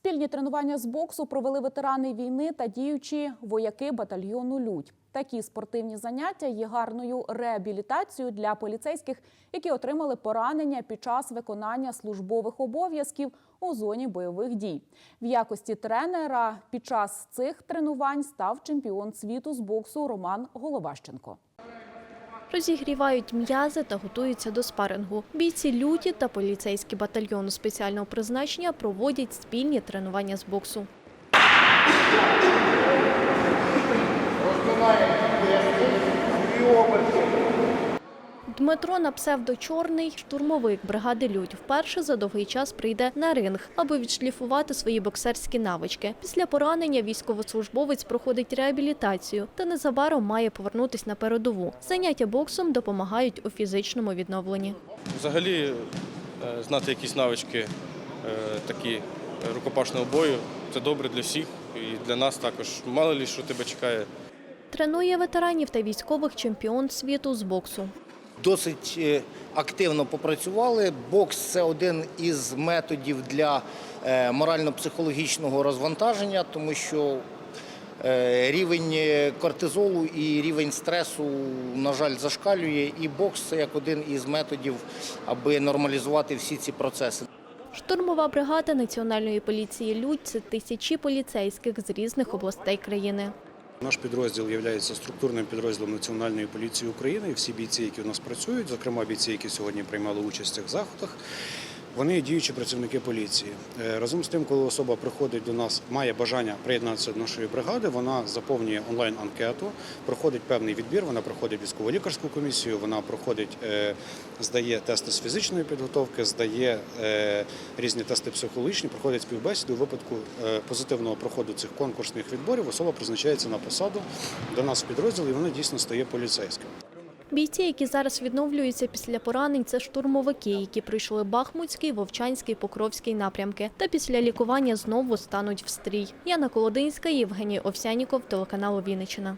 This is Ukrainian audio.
Спільні тренування з боксу провели ветерани війни та діючі вояки батальйону Людь. Такі спортивні заняття є гарною реабілітацією для поліцейських, які отримали поранення під час виконання службових обов'язків у зоні бойових дій. В якості тренера під час цих тренувань став чемпіон світу з боксу Роман Головащенко. Розігрівають м'язи та готуються до спарингу. Бійці люті та поліцейські батальйону спеціального призначення проводять спільні тренування з боксу. Дмитро на псевдо Чорний штурмовик бригади Людь вперше за довгий час прийде на ринг, аби відшліфувати свої боксерські навички. Після поранення військовослужбовець проходить реабілітацію та незабаром має повернутись на передову. Заняття боксом допомагають у фізичному відновленні. Взагалі е, знати якісь навички е, такі рукопашного бою це добре для всіх і для нас також. Мало ли що тебе чекає. Тренує ветеранів та військових чемпіон світу з боксу. Досить е, активно попрацювали. Бокс це один із методів для е, морально-психологічного розвантаження, тому що е, рівень кортизолу і рівень стресу, на жаль, зашкалює. І бокс це як один із методів, аби нормалізувати всі ці процеси. Штурмова бригада Національної поліції Людь це тисячі поліцейських з різних областей країни. Наш підрозділ є структурним підрозділом Національної поліції України. Всі бійці, які у нас працюють, зокрема бійці, які сьогодні приймали участь в цих заходах, вони діючі працівники поліції. Е, Разом з тим, коли особа приходить до нас, має бажання приєднатися до нашої бригади, вона заповнює онлайн-анкету, проходить певний відбір, вона проходить військово-лікарську комісію, вона проходить, е, здає тести з фізичної підготовки, здає е, різні тести психологічні, проходить співбесіду. У випадку позитивного проходу цих конкурсних відборів особа призначається на посаду до нас в підрозділ і вона дійсно стає поліцейським. Бійці, які зараз відновлюються після поранень, це штурмовики, які пройшли Бахмутський, Вовчанський, Покровський напрямки. Та після лікування знову стануть в стрій. Яна Колодинська, Євгеній Овсяніков, телеканал Вінниччина.